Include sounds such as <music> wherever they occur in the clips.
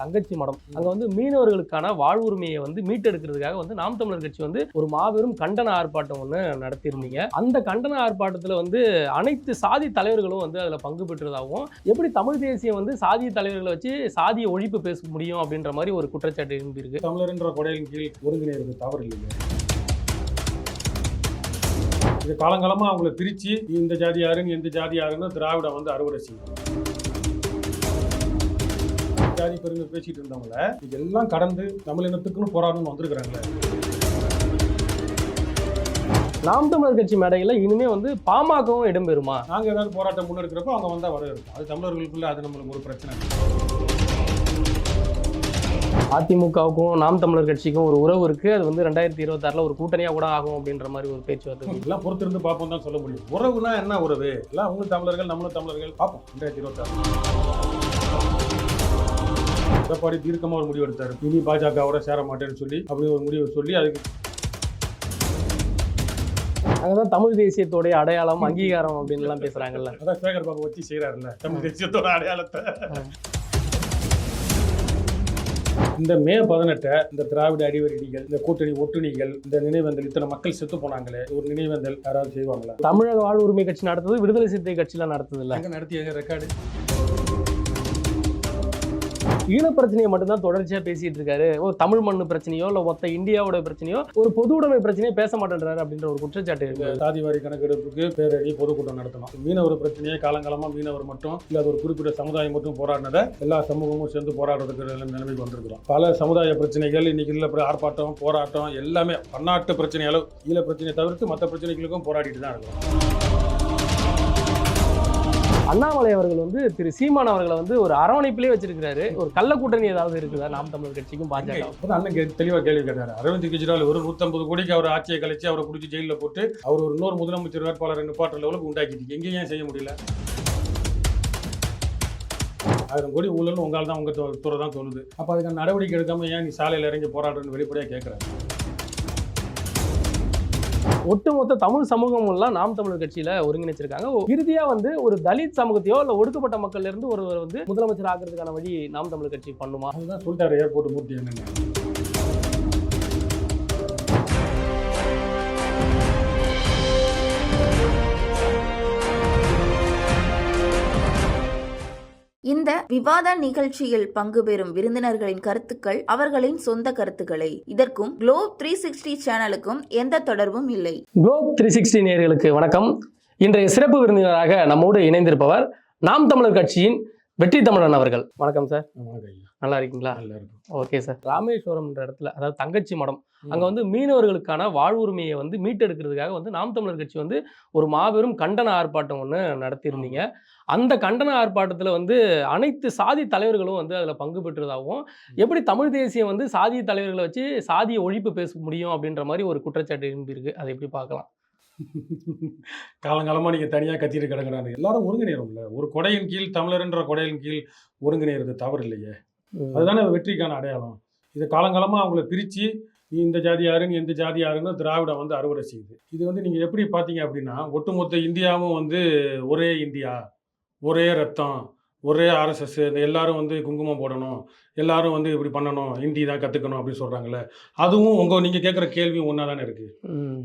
தங்கச்சி மடம். அங்க வந்து மீனவர்களுக்கான வாழ்வுரிமையை வந்து மீட்டெடுக்கிறதுக்காக வந்து நாம் தமிழர் கட்சி வந்து ஒரு மாபெரும் கண்டன ஆர்ப்பாட்டம் ஒன்று நடத்தியிருந்தீங்க. அந்த கண்டன ஆர்ப்பாட்டத்தில் வந்து அனைத்து சாதி தலைவர்களும் வந்து அதில் பங்கு பெற்றதாகவும் எப்படி தமிழ் தேசியம் வந்து சாதி தலைவர்களை வச்சு சாதிய ஒழிப்பு பேச முடியும் அப்படின்ற மாதிரி ஒரு குற்றச்சாட்டு இருந்திருக்கு தமிழர்ன்ற கொடையின் கீழ் ஒருங்கிணைறது தவறு இல்லைங்க இது காலங்காலமாக அவங்கள பிரித்து இந்த ஜாதி யாருன்னு எந்த ஜாதி யாருன்னு திராவிடம் வந்து அறுவடை செய்யும். ஜாதி பெருமை பேசிட்டு இருந்தவங்கள இதெல்லாம் கடந்து தமிழ் இனத்துக்குன்னு போராடணும்னு வந்திருக்கிறாங்களே. நாம் தமிழர் கட்சி மேடையில் இனிமே வந்து பாமகவும் இடம்பெறுமா? நாங்க ஏதாவது போராட்டம் முன்னெடுக்கிறப்போ அவங்க வந்தா வரவேற்போம். அது தமிழர்களுக்குள்ள அது நம்மளுக்கு ஒரு பிரச்சனை. அதிமுகவுக்கும் நாம் தமிழர் கட்சிக்கும் ஒரு உறவு இருக்கு. அது வந்து ரெண்டாயிரத்தி இருபத்தாறுல ஒரு கூட்டணியா கூட ஆகும் அப்படின்ற மாதிரி ஒரு பேச்சுவார்த்தை எல்லாம் பொறுத்திருந்து பார்ப்போம் தான் சொல்ல முடியும். உறவுனா என்ன உறவு? எல்லாம் அவங்களும் தமிழர்கள் நம்மளும் தமிழர்கள் பார்ப்போம். ரெண்டாயிரத்தி இருபத்தாறு. எடப்பாடி தீர்க்கமா ஒரு முடிவு எடுத்தாரு. இனி பாஜகவோட சேர மாட்டேன்னு சொல்லி அப்படி ஒரு முடிவு சொல்லி அதுக்கு அங்கதான் தமிழ் தேசியத்தோடைய அடையாளம் அங்கீகாரம் அப்படின்னு எல்லாம் பேசுறாங்கல்ல. அதான் சேகர் பாபு வச்சு செய்யறாருல்ல தமிழ் தேசியத்தோட அடையாளத்தை. இந்த மே பதினெட்டை இந்த திராவிட அடிவரடிகள் இந்த கூட்டணி ஒட்டுணிகள் இந்த நினைவேந்தல் இத்தனை மக்கள் செத்து போனாங்களே ஒரு நினைவேந்தல் யாராவது செய்வாங்களா? தமிழக வாழ் உரிமை கட்சி நடத்துது விடுதலை சிறுத்தை கட்சியில நடத்துது இல்ல எங்க நடத்தி எங்க ரெக்கார்டு ஈழ பிரச்சனையை மட்டும்தான் தொடர்ச்சியா பேசிட்டு இருக்காரு. ஓ தமிழ் மண்ணு பிரச்சனையோ இல்ல ஒத்த இந்தியாவோட பிரச்சனையோ ஒரு பொது உடைமை பிரச்சனையோ பேச மாட்டேன்றாரு அப்படின்ற ஒரு குற்றச்சாட்டு இருக்கு. சாதிவாரி கணக்கெடுப்புக்கு பேரணி பொதுக்கூட்டம் நடத்தணும். மீனவர் பிரச்சனையே காலங்காலமா மீனவர் மட்டும் இல்ல அது ஒரு குறிப்பிட்ட சமுதாயம் மட்டும் போராடினதை எல்லா சமூகமும் சேர்ந்து போராடுறதுக்கு நிலைமைக்கு வந்திருக்கிறோம். பல சமுதாய பிரச்சனைகள் இன்னைக்கு இல்ல ஆர்ப்பாட்டம் போராட்டம் எல்லாமே பன்னாட்டு பிரச்சனை அளவு ஈழ பிரச்சனையை தவிர்த்து மற்ற பிரச்சனைகளுக்கும் போராடிட்டு தான் இருக்கிறோம். அண்ணாமலை அவர்கள் வந்து திரு சீமான் அவர்களை வந்து ஒரு அரவணைப்பிலே வச்சிருக்காரு ஒரு கள்ள கூட்டணி ஏதாவது இருக்குதா? நாம் தமிழர் கட்சிக்கும் பாஜக அண்ணன் கே- தெளிவா கேள்வி கேட்டாரு. அரவிந்த் கெஜ்ரிவால் ஒரு நூத்தம்பது கோடிக்கு அவர் ஆட்சியை கழிச்சு அவரை பிடிச்சி ஜெயிலில் போட்டு அவர் ஒரு இன்னொரு முதலமைச்சர் வேட்பாளர் நிப்பாட்டுற லெவலுக்கு உண்டாக்கிட்டு எங்கேயும் ஏன் செய்ய முடியல? ஆயிரம் கோடி ஊழல் உங்களால் தான் உங்க து- துறை தான் தோணுது. அப்ப அதுக்கான நடவடிக்கை எடுக்காம ஏன் நீ சாலையில் இறங்கி போராடுறன்னு வெளிப்படையா கேட்கறாரு ஒட்டுமொத்த தமிழ் சமூகம் எல்லாம் நாம் தமிழர் கட்சியில ஒருங்கிணைச்சிருக்காங்க. இறுதியா வந்து ஒரு தலித் சமூகத்தையோ இல்ல ஒடுக்கப்பட்ட மக்கள்ல இருந்து ஒருவர் வந்து முதலமைச்சர் ஆக்குறதுக்கான வழி நாம் தமிழர் கட்சி பண்ணுமா? அதுதான் சொல்லிட்டாரு ஏர்போர்ட் மூர்த்தி என்னன்னு. விவாத நிகழ்ச்சியில் பங்கு பெறும் விருந்தினர்களின் கருத்துக்கள் அவர்களின் சொந்த கருத்துக்களை. இதற்கும் குளோ த்ரீ சிக்ஸ்டி சேனலுக்கும் எந்த தொடர்பும் இல்லை. குளோப் த்ரீ சிக்ஸ்டி நேயர்களுக்கு வணக்கம். இன்றைய சிறப்பு விருந்தினராக நம்மோடு இணைந்திருப்பவர் நாம் தமிழர் கட்சியின் வெற்றி தமிழன் அவர்கள். வணக்கம் சார். நல்லா இருக்கீங்களா? நல்லா இருக்கும். Okay sir. ராமேஸ்வரம்ன்ற இடத்துல அதாவது தங்கச்சி மடம் அங்க வந்து மீனவர்களுக்கான வாழ்வுரிமையை வந்து மீட்டெடுக்கிறதுக்காக வந்து நாம் தமிழர் கட்சி வந்து ஒரு மாபெரும் கண்டன ஆர்ப்பாட்டம் ஒன்று நடத்தியிருந்தீங்க. அந்த கண்டன ஆர்ப்பாட்டத்துல வந்து அனைத்து சாதி தலைவர்களும் வந்து அதுல பங்கு பெற்றதாகவும் எப்படி தமிழ் தேசியம் வந்து சாதி தலைவர்களை வச்சு சாதிய ஒழிப்பு பேச முடியும் அப்படின்ற மாதிரி ஒரு குற்றச்சாட்டு இருந்திருக்கு அதை எப்படி பார்க்கலாம்? காலங்காலமா நீங்க தனியா கத்திட்டு கிடக்குறாங்க. எல்லாரும் ஒருங்கிணைறோம்ல ஒரு கொடையின் கீழ் தமிழர்ன்ற கொடையின் கீழ் ஒருங்கிணைறது தவறு இல்லையே. அதுதானே வெற்றிக்கான அடையாளம். இது காலங்காலமாக அவங்கள பிரித்து இந்த ஜாதி யாருன்னு எந்த ஜாதி யாருன்னு திராவிடம் வந்து அறுவடை செய்யுது. இது வந்து நீங்கள் எப்படி பார்த்தீங்க அப்படின்னா ஒட்டுமொத்த இந்தியாவும் வந்து ஒரே இந்தியா ஒரே ரத்தம் ஒரே ஆர்எஸ்எஸ் எல்லாரும் வந்து குங்குமம் போடணும் எல்லாரும் வந்து இப்படி பண்ணணும் ஹிந்தி தான் கற்றுக்கணும் அப்படின்னு சொல்கிறாங்கல்ல அதுவும் உங்கள் நீங்கள் கேட்குற கேள்வியும் ஒன்றா தானே இருக்குது.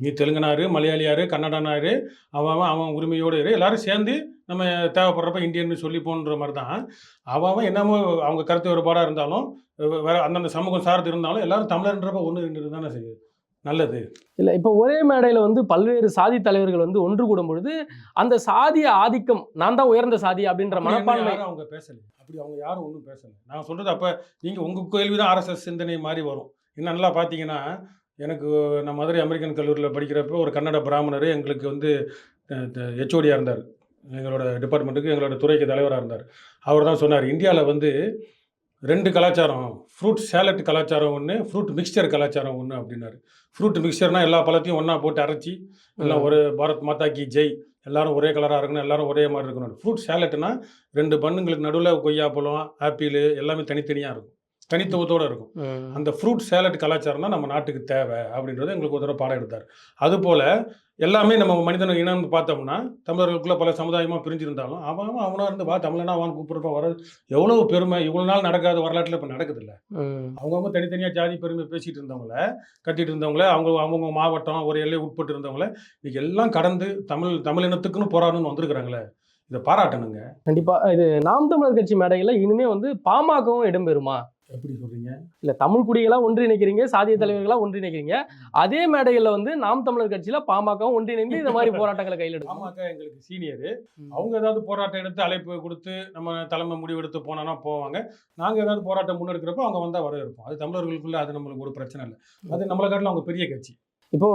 நீ தெலுங்குனாரு மலையாளியாரு கன்னடனாரு அவன் அவன் உரிமையோடு இரு. எல்லாரும் சேர்ந்து நம்ம தேவைப்படுறப்ப இந்தியன்னு சொல்லி போன்ற மாதிரி தான் அவன் என்னமோ அவங்க கருத்து வேறுபாடாக இருந்தாலும் வேற அந்தந்த சமூகம் சார்ந்து இருந்தாலும் எல்லாரும் தமிழர்ன்றப்ப ஒன்று ரெண்டு தானே செய்யுது நல்லது. இல்ல இப்போ ஒரே மேடையில வந்து பல்வேறு சாதி தலைவர்கள் வந்து ஒன்று கூடும் பொழுது அந்த சாதிய ஆதிக்கம் நான் தான் உயர்ந்த சாதி அப்படின்ற அப்படி என்ன மனப்பான்மை அவங்க பேசல. அப்படி அவங்க யாரும் ஒன்றும் பேசல. நான் சொல்றது அப்ப நீங்க உங்க கேள்வி தான் ஆர்எஸ்எஸ் சிந்தனை மாதிரி வரும். இன்னும் நல்லா பார்த்தீங்கன்னா எனக்கு நான் மதுரை அமெரிக்கன் கல்லூரியில் படிக்கிறப்ப ஒரு கன்னட பிராமணர் எங்களுக்கு வந்து ஹெச்ஓடியாக இருந்தார். எங்களோட டிபார்ட்மெண்ட்டுக்கு எங்களோட துறைக்கு தலைவராக இருந்தார். அவர் தான் சொன்னார் இந்தியாவில் வந்து ரெண்டு கலாச்சாரம் ஃப்ரூட் சேலட் கலாச்சாரம் ஒன்று ஃப்ரூட் மிக்சர் கலாச்சாரம் ஒன்று அப்படின்னாரு. ஃப்ரூட் மிக்சர்னால் எல்லா பழத்தையும் ஒன்றா போட்டு அரைச்சி எல்லாம் ஒரு பாரத் மாதா கி ஜெய் எல்லாரும் ஒரே கலராக இருக்கணும் எல்லாரும் ஒரே மாதிரி இருக்கணும். ஃப்ரூட் சேலட்னா ரெண்டு பண்ணுங்களுக்கு நடுவில் கொய்யா பழம் ஆப்பிள் எல்லாமே தனித்தனியாக இருக்கும். தனித்துவத்தோட இருக்கும். அந்த ஃப்ரூட் சேலட் கலாச்சாரம் தான் நம்ம நாட்டுக்கு தேவை அப்படின்றது எங்களுக்கு ஒரு தடவை பாடம் எடுத்தார். அதுபோல் எல்லாமே நம்ம மனிதன இனம் பார்த்தோம்னா தமிழர்களுக்குள்ள பல சமுதாயமாக பிரிஞ்சிருந்தாலும் அவன் அவன் அவனா இருந்து வா தமிழனா அவன் கூப்பிட்றப்ப வர எவ்வளோ பெருமை இவ்வளோ நாள் நடக்காத வரலாற்றில் இப்போ நடக்குது இல்லை. அவங்கவுங்க தனித்தனியாக ஜாதி பெருமை பேசிட்டு இருந்தவங்கள கட்டிட்டு இருந்தவங்கள அவங்க அவங்கவுங்க மாவட்டம் ஒரு எல்லை உட்பட்டு இருந்தவங்கள இன்னைக்கு எல்லாம் கடந்து தமிழ் தமிழ் இனத்துக்குன்னு போராடணும்னு வந்திருக்கிறாங்களே இதை பாராட்டணுங்க. கண்டிப்பா. இது நாம் தமிழர் கட்சி மேடைகள்ல இனிமே வந்து பாமகவும் இடம்பெறுமா? எப்படி சொல்றீங்க? இல்ல தமிழ் குடிகளா ஒன்றிணைக்கிறீங்க சாதிய தலைவர்களா ஒன்றிணைக்கிறீங்க. அதே மேடைகள்ல வந்து நாம் தமிழர் கட்சியில பாமகவும் ஒன்றிணைந்து இந்த மாதிரி போராட்டங்களை கையில் எடுக்கும் பாமக எங்களுக்கு சீனியரு. அவங்க ஏதாவது போராட்டம் எடுத்து அழைப்பு கொடுத்து நம்ம தலைமை முடிவெடுத்து போனோம்னா போவாங்க. நாங்கள் ஏதாவது போராட்டம் முன்னெடுக்கிறப்போ அவங்க வந்தால் வரவேற்போம். அது தமிழர்களுக்குள்ள அது நம்மளுக்கு ஒரு பிரச்சனை இல்லை. அது நம்மளை காட்டிலும் அவங்க பெரிய கட்சி. இப்போ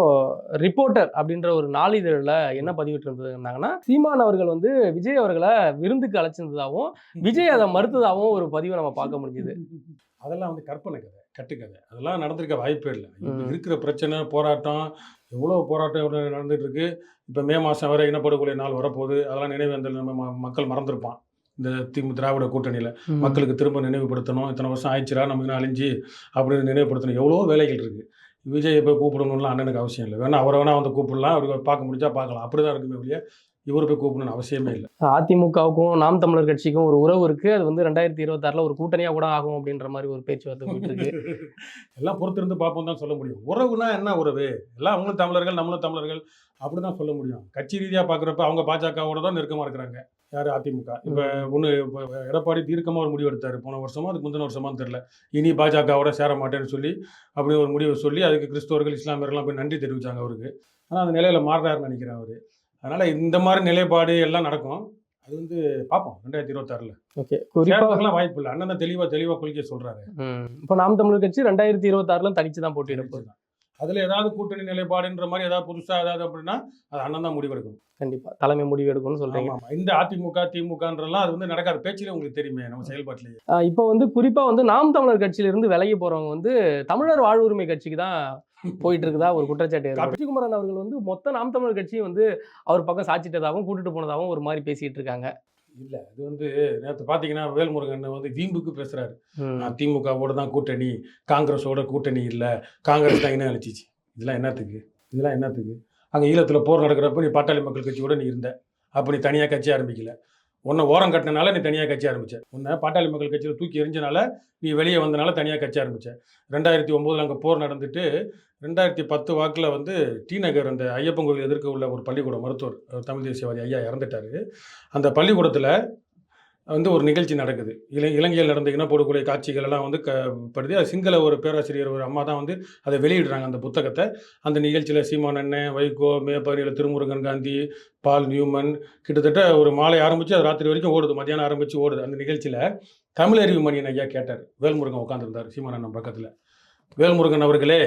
ரிப்போர்ட்டர் அப்படின்ற ஒரு நாளிதழில் என்ன பதிவிட்டு இருந்ததுன்னாங்கன்னா சீமான் அவர்கள் வந்து விஜய் அவர்களை விருந்துக்கு அழைச்சிருந்ததாகவும் விஜய் அதை மறுத்ததாகவும் ஒரு பதிவை நம்ம பார்க்க முடிஞ்சுது. அதெல்லாம் வந்து கற்பனை கதை கட்டுக்கதை அதெல்லாம் நடந்திருக்க வாய்ப்பே இல்லை. இருக்கிற பிரச்சனை போராட்டம் எவ்வளோ போராட்டம் எவ்வளோ நடந்துட்டு இருக்கு இப்போ மே மாதம் வரை இனப்படுகொலை நாள் வரப்போகுது அதெல்லாம் நினைவேந்தல் நம்ம மக்கள் மறந்துருப்பான். இந்த திமு திராவிட கூட்டணியில் மக்களுக்கு திரும்ப நினைவுபடுத்தணும் இத்தனை வருஷம் ஆயிடுச்சுரா நமக்கு இன்னும் அழிஞ்சு அப்படின்னு நினைவுபடுத்தணும். எவ்வளோ வேலைகள் இருக்குது விஜயை போய் கூப்பிடணும்லாம் அண்ணனுக்கு அவசியம் இல்லை. வேணா அவரை வேணா வந்து கூப்பிடலாம். அவருக்கு பார்க்க முடிஞ்சா பார்க்கலாம். அப்படி தான் இருக்குமே வெளியே இவரை போய் கூப்பிடணும்னு அவசியமே இல்லை. அதிமுகவுக்கும் நாம் தமிழர் கட்சிக்கும் ஒரு உறவு இருக்கு. அது வந்து ரெண்டாயிரத்தி இருபத்தாறுல ஒரு கூட்டணியா கூட ஆகும் அப்படின்ற மாதிரி ஒரு பேச்சுவார்த்தை போயிட்டு இருக்கு. <laughs> எல்லாம் பொறுத்திருந்து பார்ப்போம் தான் சொல்ல முடியும். உறவுனா என்ன உறவு? எல்லாம் அவங்களும் தமிழர்கள் நம்மளும் தமிழர்கள். அப்படி தான் சொல்ல முடியும். கட்சி ரீதியாக பார்க்குறப்ப அவங்க பாஜகவோட தான் நெருக்கமாக இருக்கிறாங்க. யார்? அதிமுக. இப்போ ஒன்று எடப்பாடி தீர்க்கமாக ஒரு முடிவு எடுத்தார். போன வருஷமா அதுக்கு முந்தின வருஷமான்னு தெரில இனி பாஜகவோட சேர மாட்டேன்னு சொல்லி அப்படி ஒரு முடிவை சொல்லி அதுக்கு கிறிஸ்தவர்கள் இஸ்லாமியர்கள்லாம் போய் நன்றி தெரிவித்தாங்க அவருக்கு. ஆனால் அந்த நிலையில் மாறுறாருன்னு நினைக்கிறேன் அவர். அதனால் இந்த மாதிரி நிலைப்பாடு எல்லாம் நடக்கும். அது வந்து பார்ப்போம் ரெண்டாயிரத்தி இருபத்தாறில். ஓகே. குறிப்பா சேர்றதுக்கெல்லாம் வாய்ப்பு இல்லை. அண்ணன் தெளிவாக தெளிவாக கொள்கையை சொல்கிறாரு. இப்போ நாம் தமிழர் கட்சி ரெண்டாயிரத்தி இருபத்தாறுல தனிச்சு தான் போட்டியிட போகுது அதுல ஏதாவது கூட்டணி நிலைப்பாடுன்ற மாதிரி ஏதாவது புதுசா ஏதாவது அப்படின்னா அது அண்ணன் தான் முடிவெடுக்கணும். கண்டிப்பா. தலைமை முடிவு எடுக்கணும்னு ஆமா. இந்த அதிமுக திமுகன்றலாம் அது வந்து நடக்காத. பேச்சிலே உங்களுக்கு தெரியுமே நம்ம செயல்பாட்டிலேயே. இப்போ வந்து குறிப்பா வந்து நாம் தமிழர் கட்சியில இருந்து விலகி போறவங்க வந்து தமிழர் வாழ்வுரிமை கட்சிக்கு தான் போயிட்டு இருக்குதா ஒரு குற்றச்சாட்டு இருக்கு சசிகுமாரன் அவர்கள் வந்து மொத்த நாம் தமிழர் கட்சியை வந்து அவர் பக்கம் சாச்சிட்டதாகவும் கூட்டிட்டு போனதாகவும் ஒரு மாதிரி பேசிட்டு இருக்காங்க. இல்ல அது வந்து நேற்று பாத்தீங்கன்னா வேல்முருகன் வந்து வீம்புக்கு பேசுறாரு. ம். நான் திமுகவோட தான் கூட்டணி காங்கிரஸோட கூட்டணி இல்ல காங்கிரஸ் தான் இனம் அழிச்சிச்சு. இதெல்லாம் என்னத்துக்கு? இதெல்லாம் என்னத்துக்கு? அங்க ஈழத்துல போர் நடக்கிறப்ப நீ பாட்டாளி மக்கள் கட்சியோட நீ இருந்த. அப்ப நீ தனியா கட்சி ஆரம்பிக்கல. உன்னை ஓரம் கட்டினால நீ தனியாக கட்சி ஆரம்பிச்ச. உன்னை பாட்டாளி மக்கள் கட்சியில் தூக்கி எரிஞ்சனால நீ வெளியே வந்தனால தனியாக கட்சி ஆரம்பிச்ச. ரெண்டாயிரத்தி ஒம்போதில் அங்கே போர் நடந்துட்டு ரெண்டாயிரத்தி பத்து வாக்கில் வந்து டி நகர் அந்த ஐயப்பன் கோவில் எதிர்க்க உள்ள ஒரு பள்ளிக்கூடம் மருத்துவர் தமிழ் தேசியவாதி ஐயா இறந்துட்டார். அந்த பள்ளிக்கூடத்தில் வந்து ஒரு நிகழ்ச்சி நடக்குது. இல இலங்கையில் நடந்த இனப்படுகொலை காட்சிகள் எல்லாம் வந்து க படுது. அது சிங்கள ஒரு பேராசிரியர் ஒரு அம்மா தான் வந்து அதை வெளியிடுறாங்க அந்த புத்தகத்தை. அந்த நிகழ்ச்சியில் சீமான் அண்ணன் வைகோ மேப்பனியில் திருமுருகன் காந்தி பால் நியூமன் கிட்டத்தட்ட ஒரு மாலை ஆரம்பித்து அது ராத்திரி வரைக்கும் ஓடுது. மத்தியானம் ஆரம்பித்து ஓடுது. அந்த நிகழ்ச்சியில் தமிழறிவு மணியன் ஐயா கேட்டார். வேல்முருகன் உட்காந்துருந்தார் சீமான் அண்ணன் பக்கத்தில். வேல்முருகன் அவர்களே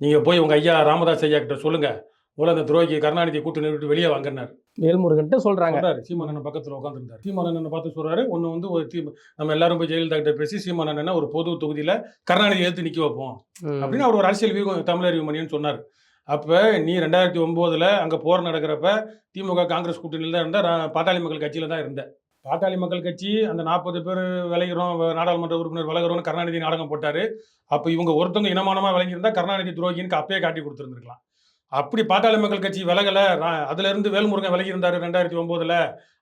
நீங்கள் போய் உங்கள் ஐயா ராமதாஸ் ஐயா கிட்ட சொல்லுங்கள் முதல்ல அந்த துரோகி கருணாநிதி கூட்டணி விட்டு வெளியே வாங்கினார் வேல்முருகன்ட்டு சொல்றாங்க. சீமானண்ணன் பக்கத்துல உட்காந்துருந்தாரு சீமானண்ணனை பார்த்து சொல்றாரு? ஒன்று வந்து ஒரு தீ நம்ம எல்லாரும் போய் ஜெயலலிதா கிட்ட பேசி சீமானண்ணனை ஒரு பொது தொகுதியில கருணாநிதி எடுத்து நிக்க வைப்போம். அப்படின்னு அவர் ஒரு அரசியல் வியூகம் தமிழறிவு மணின்னு சொன்னார். அப்ப நீ ரெண்டாயிரத்தி ஒன்பதுல அங்க போர் நடக்கிறப்ப திமுக காங்கிரஸ் கூட்டணியில தான் இருந்த ரா- பாட்டாளி மக்கள் கட்சியில தான் இருந்த பாட்டாளி மக்கள் கட்சி அந்த நாற்பது பேர் விளைகிறோம் நாடாளுமன்ற உறுப்பினர் விலகிறோம்னு கருணாநிதி நாடகம் போட்டாரு. அப்ப இவங்க ஒருத்தவங்க இனமானமா விளங்கியிருந்தா கருணாநிதி துரோகின்னு அப்பயே காட்டி கொடுத்துருந்துருக்கலாம். அப்படி பாட்டாளி மக்கள் கட்சி விலகல. அதுல இருந்து வேல்முருகன் விலகி இருந்தாரு ரெண்டாயிரத்தி ஒன்பதுல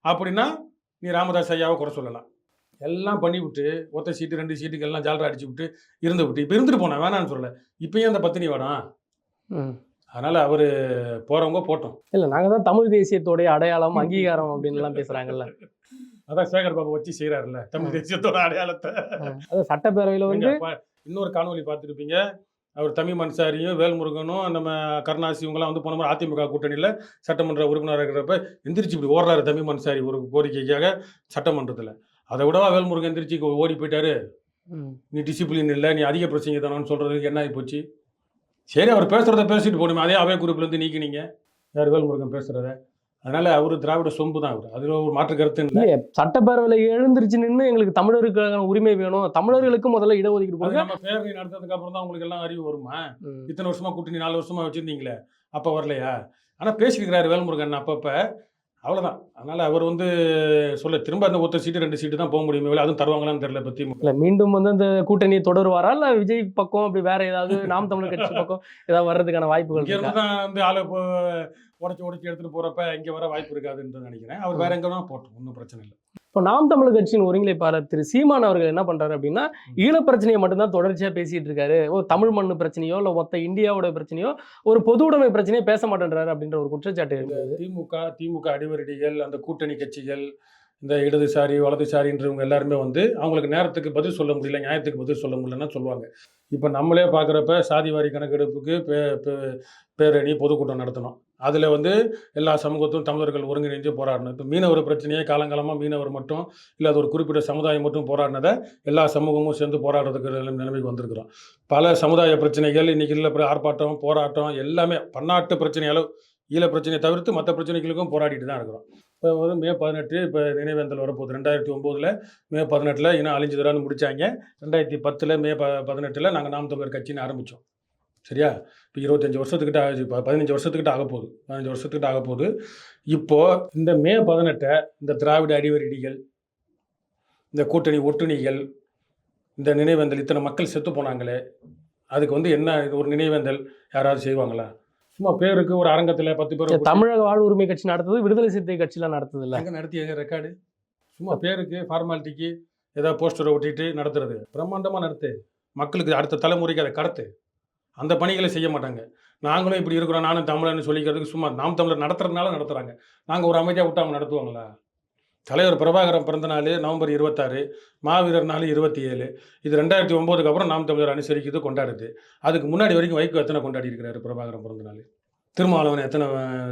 அப்படின்னா நீ ராமதாஸ் ஐயாவை குறை சொல்லலாம். எல்லாம் பண்ணி விட்டு ஒத்த சீட்டு ரெண்டு சீட்டுக்கு எல்லாம் ஜாலரா அடிச்சு விட்டு இருந்து விட்டு இப்போ இருந்துட்டு போனேன் வேணான்னு சொல்லல. இப்பயும் அந்த பத்தினி வேணாம் ம். அதனால அவரு போறவங்க போட்டோம். இல்ல நாங்க தான் தமிழ் தேசியத்தோடைய அடையாளம் <laughs> அங்கீகாரம் அப்படின்னு எல்லாம் பேசுறாங்கல்ல. அதான் சேகர் பாபு வச்சு செய்யறாருல்ல தமிழ் தேசியத்தோட அடையாளத்தை. அது சட்டப்பேரவையில வந்து இன்னொரு காணொலி பார்த்துருப்பீங்க. அவர் தமிழ் அன்சாரியும் வேல்முருகனும் நம்ம கருணாசி இவங்கெல்லாம் வந்து போன மாதிரி அதிமுக கூட்டணியில் சட்டமன்ற உறுப்பினராக இருக்கிறப்ப எந்திரிச்சு இப்படி ஓடுறாரு தமிழ் அன்சாரி ஒரு கோரிக்கைக்காக சட்டமன்றத்தில். அதை விடவா வேல்முருகன் எந்திரிச்சு ஓடி போயிட்டாரு. நீ டிசிப்ளின் இல்லை நீ அதிக பிரச்சனை தானு சொல்கிறதுக்கு என்ன ஆகி போச்சு? சரி அவர் பேசுகிறத பேசிட்டு போகணுமே அதே அவை குரூப்லேருந்து நீக்கினீங்க. யார் வேல்முருகன் பேசுகிறத அதனால் அவர் திராவிட சொம்பு தான் அவர். அதில் ஒரு மாற்று கருத்து இல்லை. சட்டப்பேரவையில எழுந்திருச்சு நின்று எங்களுக்கு தமிழர்களுக்கான உரிமை வேணும். தமிழர்களுக்கு முதல்ல இடஒதுக்கீடு கொடுங்க. நம்ம பேரணி நடத்ததுக்கு அப்புறம் தான் உங்களுக்கு எல்லாம் அறிவு வருமா. இத்தனை வருஷமா கூட்டணி நாலு வருஷமா வச்சிருந்தீங்களே அப்போ வரலையா? ஆனால் பேசியிருக்கிறாரு வேல்முருகன் அப்பப்போ. அவ்வளவுதான். அதனால அவர் வந்து சொல்ல திரும்ப அந்த ஒருத்தர் சீட்டு ரெண்டு சீட்டு தான் போக முடியுமே அதுவும் தருவாங்களான்னு தெரியல பத்தி இல்ல மீண்டும் வந்து அந்த கூட்டணி தொடருவாரா? இல்ல விஜய் பக்கம் அப்படி வேற ஏதாவது நாம் தமிழர் கட்சி பக்கம் ஏதாவது வர்றதுக்கான வாய்ப்புகள் இங்க தான் வந்து ஆளை இப்போ உடச்சி உடச்சி எடுத்துட்டு போறப்ப இங்க வர வாய்ப்பு இருக்காதுன்னு நினைக்கிறேன். அவர் வேற எங்க வேணா போட்டோம் ஒன்றும் பிரச்சனை இல்லை. இப்போ நாம் தமிழர் கட்சியின் ஒருங்கிணைப்பாளர் திரு சீமான் அவர்கள் என்ன பண்றாரு அப்படின்னா ஈழ பிரச்சனையை மட்டும்தான் தொடர்ச்சியா பேசிட்டு இருக்காரு. ஓ தமிழ் மண்ணு பிரச்சனையோ இல்ல மொத்த இந்தியாவோட பிரச்சனையோ ஒரு பொது உடைமை பிரச்சனையோ பேச மாட்டேன்றாரு அப்படின்ற ஒரு குற்றச்சாட்டு இருக்கு திமுக திமுக அடிவரடிகள் அந்த கூட்டணி கட்சிகள் இந்த இடதுசாரி வலதுசாரின்றவங்க எல்லாருமே வந்து அவங்களுக்கு நேரத்துக்கு பதில் சொல்ல முடியல நியாயத்துக்கு பதில் சொல்ல முடியலன்னா சொல்லுவாங்க. இப்போ நம்மளே பார்க்குறப்ப சாதிவாரி கணக்கெடுப்புக்கு பே- பேரணி பொதுக்கூட்டம் நடத்தணும். அதில் வந்து எல்லா சமூகத்தும் தமிழர்கள் ஒருங்கிணைந்து போராடணும் இப்போ மீனவர் பிரச்சனையே காலங்காலமாக மீனவர் மட்டும் இல்லை அது ஒரு குறிப்பிட்ட சமுதாயம் மட்டும் போராடினதை எல்லா சமூகமும் சேர்ந்து போராடுறதுக்கு நிலைமைக்கு வந்திருக்கிறோம். பல சமுதாய பிரச்சனைகள் இன்றைக்கி இல்லை ஆர்ப்பாட்டம் போராட்டம் எல்லாமே பன்னாட்டு பிரச்சனை அளவு ஈழ பிரச்சனையை தவிர்த்து மற்ற பிரச்சனைகளுக்கும் போராடிட்டு தான் இருக்கிறோம். இப்போ வந்து மே பதினெட்டு இப்போ நினைவேந்தல் வரப்போகுது. ரெண்டாயிரத்தி ஒம்போதில் மே பதினெட்டில் இன்னும் அழிஞ்சுதுறான்னு முடிச்சாங்க. ரெண்டாயிரத்தி பத்தில் மே ப பதினெட்டில் நாங்கள் நாம் தமிழர் கட்சின்னு ஆரம்பித்தோம் சரியா? இப்போ இருபத்தஞ்சி வருஷத்துக்கிட்ட ஆகுது இப்போ பதினஞ்சு வருஷத்துக்கிட்ட ஆக போகுது. பதினஞ்சு வருஷத்துக்கிட்ட ஆக போகுது. இப்போது இந்த மே பதினெட்டை இந்த திராவிட அடிவரடிகள் இந்த கூட்டணி ஒட்டுணிகள் இந்த நினைவேந்தல் இத்தனை மக்கள் செத்து போனாங்களே அதுக்கு வந்து என்ன இது ஒரு நினைவேந்தல் யாராவது செய்வாங்களா? சும்மா பேருக்கு ஒரு அரங்கத்தில் பத்து பேர் தமிழக வாழ் உரிமை கட்சி நடத்துது விடுதலை சிறுத்தை கட்சிலாம் நடத்துது இல்ல எங்க நடத்தி எங்க ரெக்கார்டு? சும்மா பேருக்கு ஃபார்மாலிட்டிக்கு ஏதாவது போஸ்டரை ஒட்டிட்டு நடத்துறது. பிரம்மாண்டமாக நடத்து. மக்களுக்கு அடுத்த தலைமுறைக்கு அதை கடத்து. அந்த பணிகளை செய்ய மாட்டாங்க. நாங்களும் இப்படி இருக்கிறோம் நானும் தமிழன்னு சொல்லிக்கிறதுக்கு சும்மா நாம் தமிழர் நடத்துறதுனால நடத்துகிறாங்க நாங்கள் ஒரு அமைதியாக விட்டு அவங்க நடத்துவாங்களா? தலைவர் பிரபாகரன் பிறந்த நாள் நவம்பர் இருபத்தாறு மாவீரர் நாள் இருபத்தி ஏழு இது ரெண்டாயிரத்தி ஒம்போதுக்கு அப்புறம் நாம் தமிழர் அனுசரிக்கிறது கொண்டாடுது. அதுக்கு முன்னாடி வரைக்கும் வைகோ எத்தனை கொண்டாடி இருக்கிறாரு பிரபாகரன் பிறந்த நாள்? திருமாவளவன் எத்தனை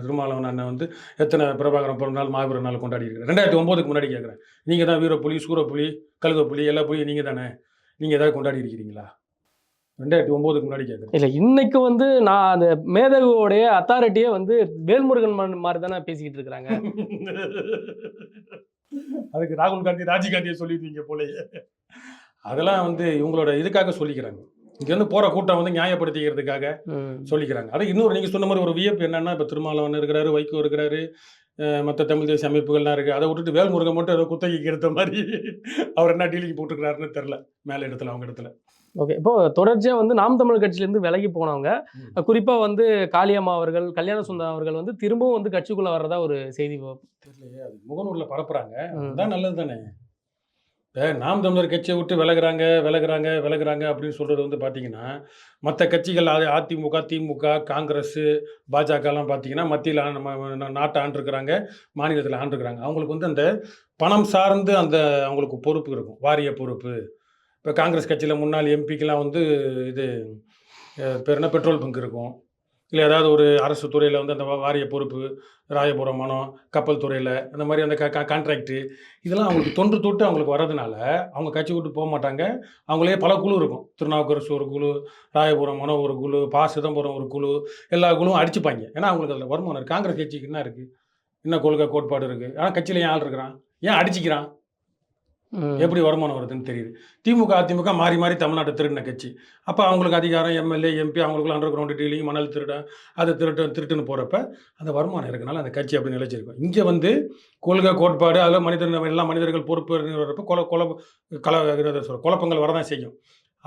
திருமாவளவன் அண்ணன் வந்து எத்தனை பிரபாகரம் பிறந்த நாள் மாவீரர் நாள் கொண்டாடி இருக்கிறார்? ரெண்டாயிரத்தி ஒம்போதுக்கு முன்னாடி கேட்குறேன் நீங்கள் தான் வீரப்புலி சூரப்புலி கழுதப்புலி எல்லா புலியும் நீங்கள் தானே நீங்கள் ஏதாவது கொண்டாடி இருக்கிறீங்களா? ரெண்டாயிரத்தி ஒம்போதுக்கு முன்னாடி கேட்குறேன் இல்ல இன்னைக்கு வந்து நான் அந்த மேதகுவோடைய அத்தாரிட்டியே வந்து வேல்முருகன் மாதிரி தானே பேசிக்கிட்டு இருக்கிறாங்க. <laughs> அதுக்கு ராகுல் காந்தி ராஜீவ் காந்தியை சொல்லிடுவீங்க போலயே. அதெல்லாம் வந்து இவங்களோட இதுக்காக சொல்லிக்கிறாங்க. இங்க வந்து போற கூட்டம் வந்து நியாயப்படுத்திக்கிறதுக்காக. சொல்லிக்கிறாங்க. அது இன்னொரு நீங்க சொன்ன மாதிரி ஒரு வியப்பு என்னன்னா இப்ப திருமாவளவன் இருக்கிறாரு வைகோ இருக்கிறாரு மற்ற தமிழ் தேசிய அமைப்புகள்லாம் இருக்கு. அதை விட்டுட்டு வேல்முருகன் மட்டும் ஏதோ குத்தகைக்கு எடுத்த மாதிரி அவர் என்ன டீலிங் போட்டுக்கிறாருன்னு தெரில மேல இடத்துல அவங்க இடத்துல. ஓகே இப்போ தொடர்ச்சியா வந்து நாம் தமிழ் கட்சியிலேருந்து விலகி போனவங்க ம். குறிப்பா வந்து காளியம்மா அவர்கள் கல்யாண சுந்தரம் அவர்கள் வந்து திரும்பவும் வந்து கட்சிக்குள்ள வர்றதா ஒரு செய்தி முகநூலில் பரப்புறாங்க. அதுதான் நல்லது தானே இப்போ நாம் தமிழர் கட்சியை விட்டு விலகுறாங்க விலகுறாங்க விலகுறாங்க அப்படின்னு சொல்கிறது வந்து பார்த்தீங்கன்னா மற்ற கட்சிகள் அது அதிமுக திமுக காங்கிரஸ் பாஜகலாம் பார்த்தீங்கன்னா மத்தியில் நம்ம நாட்டை ஆண்டிருக்கிறாங்க மாநிலத்தில் ஆண்டிருக்கிறாங்க அவங்களுக்கு வந்து அந்த பணம் சார்ந்து அந்த அவங்களுக்கு பொறுப்பு இருக்கும் வாரிய பொறுப்பு இப்போ காங்கிரஸ் கட்சியில் முன்னாள் எம்பிக்கெலாம் வந்து இது அஹ், என்ன? பெட்ரோல் பங்க் இருக்கும். இல்லை ஏதாவது ஒரு அரசு துறையில் வந்து அந்த வாரிய பொறுப்பு ராயபுரம் மனம் கப்பல் துறையில் அந்த மாதிரி அந்த க கான்ட்ராக்டு இதெல்லாம் அவங்களுக்கு தொன்று தொட்டு அவங்களுக்கு வர்றதுனால அவங்க கட்சி விட்டு போக மாட்டாங்க. அவங்களே பல குழு இருக்கும். திருநாவுக்கரசு ஒரு குழு ராயபுரம் மனம் ஒரு குழு பா சிதம்பரம் ஒரு குழு எல்லா குழுவும் அடிச்சுப்பாங்க. ஏன்னா அவங்களுக்கு அதில் வருமானம் இருக்குது காங்கிரஸ் கட்சிக்கு என்ன இருக்குது என்ன கொள்கை கோட்பாடு இருக்குது ஆனால் கட்சியில் ஏன் ஆள் இருக்கிறான்? ஏன் அடிச்சுக்கிறான்? எப்படி வருமானம் வருதுன்னு தெரியுது. திமுக அதிமுக மாறி மாறி தமிழ்நாட்டை திருடின கட்சி. அப்போ அவங்களுக்கு அதிகாரம் எம்எல்ஏ எம்பி அவங்களுக்கு அண்டர் கிரவுண்டு டீலிங் மணல் திருட அதை திருட்டு திருட்டுன்னு போகிறப்ப அந்த வருமானம் இருக்கனால அந்த கட்சி அப்படி நிலைச்சிருக்கும். இங்கே வந்து கொள்கை கோட்பாடு அதில் மனிதன் எல்லா மனிதர்கள் பொறுப்பு வரப்ப கொல கொல கல குழப்பங்கள் வரதான் செய்யும்.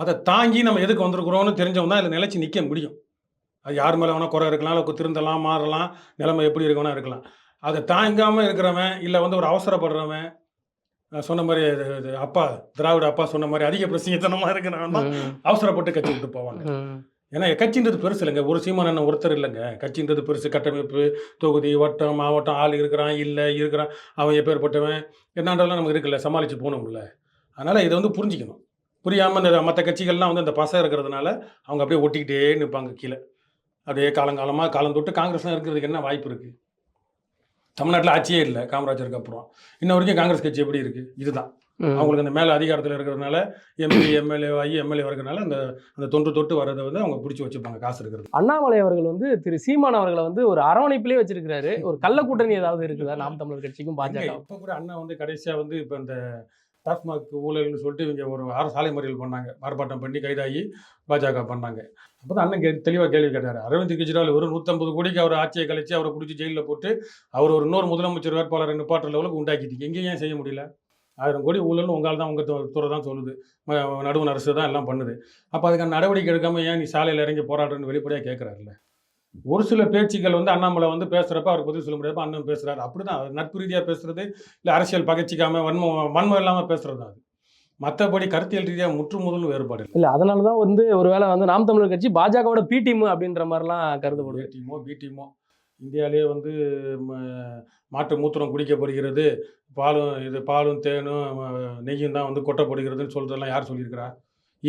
அதை தாங்கி நம்ம எதுக்கு வந்திருக்கிறோம்னு தெரிஞ்சவங்க தான் இதில் நிலைச்சி நிற்க முடியும். அது யார் மேலே வேணால் குறை இருக்கலாம் இல்லை திருந்தலாம் மாறலாம் நிலைமை எப்படி இருக்க வேணா இருக்கலாம். அதை தாங்காமல் இருக்கிறவன் இல்லை வந்து ஒரு அவசரப்படுறவன் சொன்ன மாதிரி அப்பா திராவிட அப்பா சொன்ன மாதிரி அதிக பிரசங்கத்தனமாக இருக்கிறவன் தான் ம். அவசரப்பட்டு கட்சி விட்டு போவாங்க. ஏன்னா கட்சின்றது பெருசு இல்லைங்க. ஒரு சீமான ஒருத்தர் இல்லைங்க. கட்சின்றது பெருசு கட்டமைப்பு தொகுதி வட்டம் மாவட்டம் ஆள் இருக்கிறான் இல்லை இருக்கிறான் அவன் எப்பேற்பட்டவன் என்னன்றதெல்லாம் நமக்கு இருக்குல்ல சமாளித்து போகணும்ல. அதனால் இதை வந்து புரிஞ்சிக்கணும். புரியாமல் இந்த மற்ற கட்சிகள்லாம் வந்து அந்த பசை இருக்கிறதுனால அவங்க அப்படியே ஒட்டிக்கிட்டே நிற்பாங்க கீழே. அப்படியே காலங்காலமாக காலம் தொட்டு காங்கிரஸ்லாம் இருக்கிறதுக்கு என்ன வாய்ப்பு இருக்குது தமிழ்நாட்டில் ஆட்சியே இல்லை காமராஜருக்கு அப்புறம். இன்ன வரைக்கும் காங்கிரஸ் கட்சி எப்படி இருக்குது இதுதான். அவங்களுக்கு அந்த மேலே அதிகாரத்தில் இருக்கிறதுனால எம்பி எம்எல்ஏ ஆகி எம்எல்ஏ இருக்கிறதுனால அந்த அந்த தொன்று தொட்டு வர்றதை வந்து அவங்க பிடிச்சி வச்சுப்பாங்க காசு இருக்கிறது. அண்ணாமலை அவர்கள் வந்து திரு சீமான் அவர்களை வந்து ஒரு அரவணைப்பிலே வச்சிருக்கிறாரு. ஒரு கள்ள கூட்டணி ஏதாவது இருக்குதா நாம் தமிழர் கட்சிக்கும் பாஜக இப்போ கூட அண்ணா வந்து கடைசியாக வந்து இப்போ இந்த டாஸ்மாக் ஊழல்னு சொல்லிட்டு இவங்க ஒரு ஆறு சாலை மறியல் பண்ணாங்க. ஆர்ப்பாட்டம் பண்ணி கைதாகி பாஜக பண்ணாங்க. அப்போ தான் அண்ணன் கே தெளிவாக கேள்வி கேட்டார். அரவிந்த் கெஜ்ரிவால் ஒரு நூற்றம்பது கோடிக்கு அவர் ஆட்சியை கழிச்சு அவரை பிடிச்சி ஜெயிலில் போட்டு அவர் ஒரு இன்னொரு முதலமைச்சர் வேட்பாளரை நிப்பாட்டுற லெவலுக்கு உண்டாக்கிட்டீங்க. எங்கேயும் ஏன் செய்ய முடியல? ஆயிரம் கோடி ஊழல்னு உங்களால் தான் உங்கள் துறை தான் சொல்லுது. நடுவன் அரசு தான் எல்லாம் பண்ணுது. அப்போ அதுக்கான நடவடிக்கை எடுக்காமல் ஏன் நீ சாலையில் இறங்கி போராடுறன்னு வெளிப்படையாக கேட்குறாருல்ல ஒரு சில பேச்சுக்கள் வந்து அண்ணாமலை வந்து பேசுகிறப்ப அவர் பதில் சொல்ல முடியாத. அண்ணன் பேசுகிறாரு அப்படி தான் நட்பு ரீதியாக பேசுகிறது இல்லை அரசியல் பகைச்சிக்காமல் வன்மம் வன்மம் இல்லாமல் பேசுகிறது தான் அது. மற்றபடி கருத்தியல் ரீதியாக முற்று முதல் வேறுபாடு இல்லை. அதனால தான் வந்து ஒருவேளை வந்து நாம் தமிழர் கட்சி பாஜகவோட பி டீம் அப்படின்ற மாதிரிலாம் கருதப்படுது. ஏ டீமோ பி டீமோ இந்தியாவிலே வந்து மாட்டு மூத்திரம் குடிக்கப்படுகிறது. பாலும் இது பாலும் தேனும் நெய்யும் தான் வந்து கொட்டப்படுகிறதுன்னு சொல்றதெல்லாம் யார் சொல்லியிருக்கிறா?